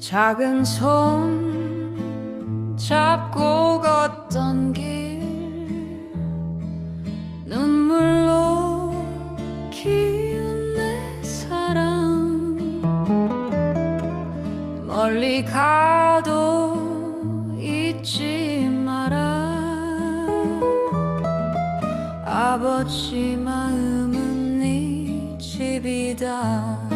작은 손 잡고 걷던 길 눈물로 키운 내 사랑. 멀리 가도 잊지 마라. 아버지 마음은 네 집이다.